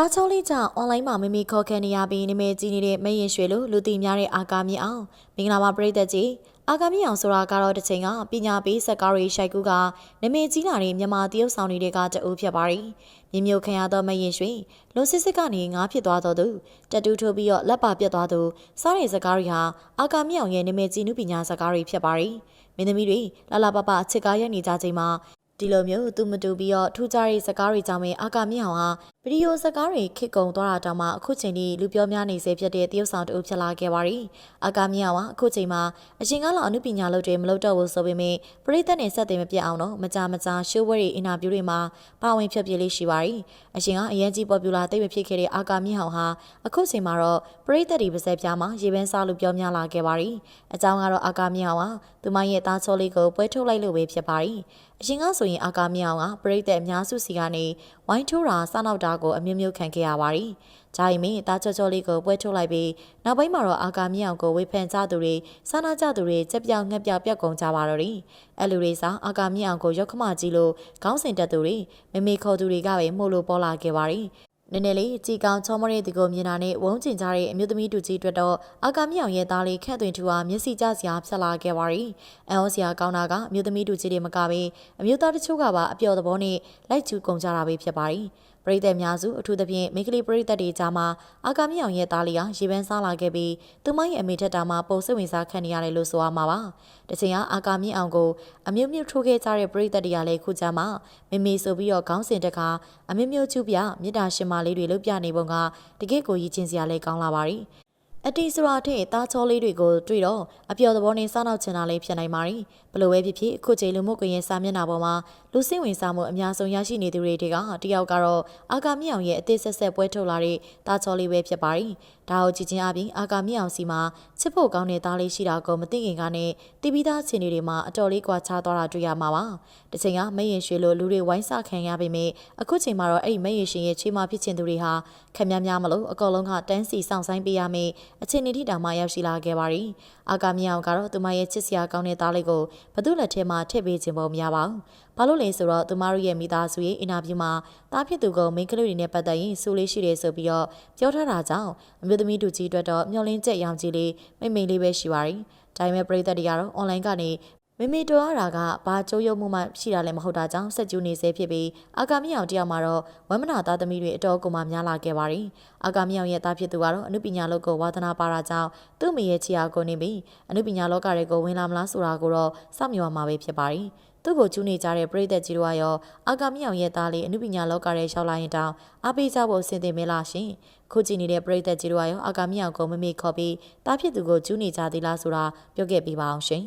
သားချောလေးကြောင့်အွန်လိုင်းမှာမိမိခေါ်ခဲနေရပြီးနာမည်ကြီးနေတဲ့မယင်ရွှေလိုလူသိများတဲ့အာကာမြင့်အောင်မင်္ဂလာပါပရိသတ်ကြီးအာကာမြင့်အောင်ဆိုတာကတော့တစ်ချိန်ကပညာပေးစက်ကားရီရှိုက်ကူကနာမည်ကြီးလာတဲ့မြန်မာတရုတ်ဆောင်တွေကတအူးဖြစ်ပါတယ်မြင်မြို့ခံရသောမယင်ရွှေလုံစစ်စစ်ကနေငားဖြစ်သွားတော်သူတက်တူးထိုးပြီးတော့လက်ပါပြတ်သွားသူစားတဲ့စကားရီဟာအာကာမြင့်အောင်ရဲ့နာမည်ကြီးနုပညာစကားရီဖြစ်ပါတယ်မင်းသမီးတွေလာလာပပအချစ်ကားရနေကြချိန်မှာဒီလိုမျိုးသူမတူပြီးတော့ထူးခြားတဲ့စကားတွေကြောင့်ပဲအာကာမြင့်အောင်ဟာ ဗီဒီယိုစကားတွေခစ်ကုံသွားတာတောင်မှအခုချိန်ထိလူပြောများနေစေဖြစ်တဲ့တရုတ်ဆောင်တူဖြစ်လာခဲ့ပါရီအာကာမြင့်အောင်ဟာအခုချိန်မှာအရှင်ကလောက်အမှုပညာလုပ်တွေမလုပ်တော့ဘူးဆိုပေမဲ့ပရိသတ်နဲ့ဆက်သွယ်မပြတ်အောင်တော့မကြမကြာရှိုးဝဲတွေအင်တာဗျူးတွေမှာပါဝင်ဖြတ်ပြလေးရှိပါရီအရှင်ကအရင်ကြီးပေါ်ပူလာသိပ်မဖြစ်ခဲ့တဲ့အာကာမြင့်အောင်ဟာအခုချိန်မှာတော့ပရိသတ်တွေပါစက်ပြားမှာရေပန်းစားလို့ပြောများလာခဲ့ပါရီအကြောင်းကတော့အာကာမြင့်အောင်ဟာသူမရဲ့သားချောလေးကိုပွဲထုတ်လိုက်လို့ပဲဖြစ်ပါရီအရှင်ကဆိုရင်အာကာမြင့်အောင်ကပရိသတ်အများစုစီကနေဝိုင်းထိုးတာစားနောက်တာကိုအမျိုးမျိုးခံခဲ့ရပါရီ။ဂျာယီမင်းတာချောချောလေးကိုပွဲထုတ်လိုက်ပြီးနောက်ပိုင်းမှာတော့အာကာမြင့်အောင်ကိုဝေဖန်ကြသူတွေစားနာကြသူတွေကြက်ပြောင်ငှက်ပြောင်ပြက်ကုန်ကြပါတော့တယ်။အဲလူတွေစားအာကာမြင့်အောင်ကိုရောက်ခမကြီးလို့ခေါင်းစဉ်တက်သူတွေမမေခေါ်သူတွေကပဲမှုလို့ပေါ်လာခဲ့ပါရီ။ နည်းနည်းလေးကြည်ကောင်းချောမရဲဒီကိုမြင်တာနဲ့ဝုန်းကျင်ကြတဲ့အမျိုးသမီးတူကြီးအတွက်တော့အာကာမြောင်ရဲ့သားလေးခန့်သွင်းထူအားမျက်စိကျစရာဖြစ်လာခဲ့ပါရီ။အန်အိုစရာကောင်းတာကအမျိုးသမီးတူကြီးတွေမကဘဲအမျိုးသားတချို့ကပါအပျော်သဘောနဲ့လိုက်ကျူကုန်ကြတာပဲဖြစ်ပါရီ။ပရိသတ်များစုအထူးသဖြင့်မိန်းကလေးပရိသတ်တွေကြားမှာအာကာမြောင်ရဲ့သားလေးဟာရေပန်းစားလာခဲ့ပြီးသူမရဲ့အမေထက်တာမှာပုံစိတ်ဝင်စားခံနေရတယ်လို့ဆိုရမှာပါ။တချိန်ကအာကာမြင့်အောင်ကိုအမျိုးမျိုးထိုးခဲ့ကြတဲ့ပရိသတ်တွေကလည်းခုကြားမှာမမေဆိုပြီးတော့ခေါင်းစဉ်တကအမျိုးမျိုးကျူပြမေတ္တာရှင်မလေးတွေလုပ်ပြနေပုံကတကယ့်ကိုရည်ချင်းစရာလေးကောင်းလာပါရီ။အတီဆိုတာထက်သားချောလေးတွေကိုတွေ့တော့အပျော်သဘောနဲ့စားနောက်ချင်တာလေးဖြစ်နိုင်ပါ ರಿ ဘလို့ပဲဖြစ်ဖြစ်အခုချိန်လူမှုကွန်ရက်စာမျက်နှာပေါ်မှာလူစင့်ဝင်စားမှုအများဆုံးရရှိနေသူတွေတွေကတယောက်ကတော့အာကာမြောင်ရဲ့အသေးဆက်ဆက်ပွဲထုတ်လာတဲ့သားချောလေးပဲဖြစ်ပါ ರಿ ဒါကိုကြည့်ချင်းအပြင်အာကာမြောင်စီမှာချစ်ဖို့ကောင်းတဲ့သားလေးရှိတာကိုမသိခင်ကနဲ့တီးပြီးသားခြေနေတွေမှာအတော်လေးကွာခြားသွားတာတွေ့ရမှာပါတချိန်ကမရင်ရွှေလိုလူတွေဝိုင်းစခံရပေမဲ့အခုချိန်မှာတော့အဲ့ဒီမရင်ရှင်ရဲ့ချေးမဖြစ်ခြင်းသူတွေဟာခက်များများမလို့အကောလုံးကတန်းစီဆောင်ဆိုင်ပေးရမယ်အခြေအနေထိတောင်မှရောက်ရှိလာခဲ့ပါရီအာကာမြောင်ကတော့သူမရဲ့ချစ်စရာကောင်းတဲ့သားလေးကိုဘသူ့လက်ထဲမှာထည့်ပေးခြင်းပုံမရပါဘူးဘာလို့လဲဆိုတော့သူမတို့ရဲ့မိသားစုရဲ့အင်တာဗျူးမှာတားဖြစ်သူကမိန်းကလေးတွေနဲ့ပတ်သက်ရင်စူလေးရှိတယ်ဆိုပြီးတော့ပြောထားတာကြောင့်အမျိုးသမီးတို့ကြီးအတွက်တော့မျောလင်းချက်ရောင်ကြီးလေးမိမ့်မိန်လေးပဲရှိပါရီဒါပေမဲ့ပရိသတ်တွေကတော့ online ကနေမိမိတော်ရတာကဘာကြိုးရုံမှုမှရှိတာလည်းမဟုတ်တာကြောင့်ဆက်ကျူးနေစေဖြစ်ပြီးအာကာမြောင်တယောက်မှာတော့ဝမ်မနာသားသမီးတွေအတော်ကိုမှများလာခဲ့ပါရီအာကာမြောင်ရဲ့သားဖြစ်သူကတော့အနုပညာလောကကိုဝါသနာပါတာကြောင့်သူ့မိရဲ့ချီအားကိုနေပြီးအနုပညာလောကတွေကိုဝင်လာမလားဆိုတာကိုတော့စောင့်မျှော်မှာပဲဖြစ်ပါရီ သူ့ကိုကျူးနေကြတဲ့ပရိသတ်ကြီးတို့ကရောအာကာမြောင်ရဲ့သားလေးအနုပညာလောကရဲ့ရောက်လာရင်တောင်အားပေးကြဖို့ဆင်သင့်မလားရှင်ခုကြည့်နေတဲ့ပရိသတ်ကြီးတို့ကရောအာကာမြောင်ကိုမမေ့ခေါ်ပြီးတားဖြစ်သူကိုကျူးနေကြသေးလားဆိုတာပြောခဲ့ပြပါအောင်ရှင်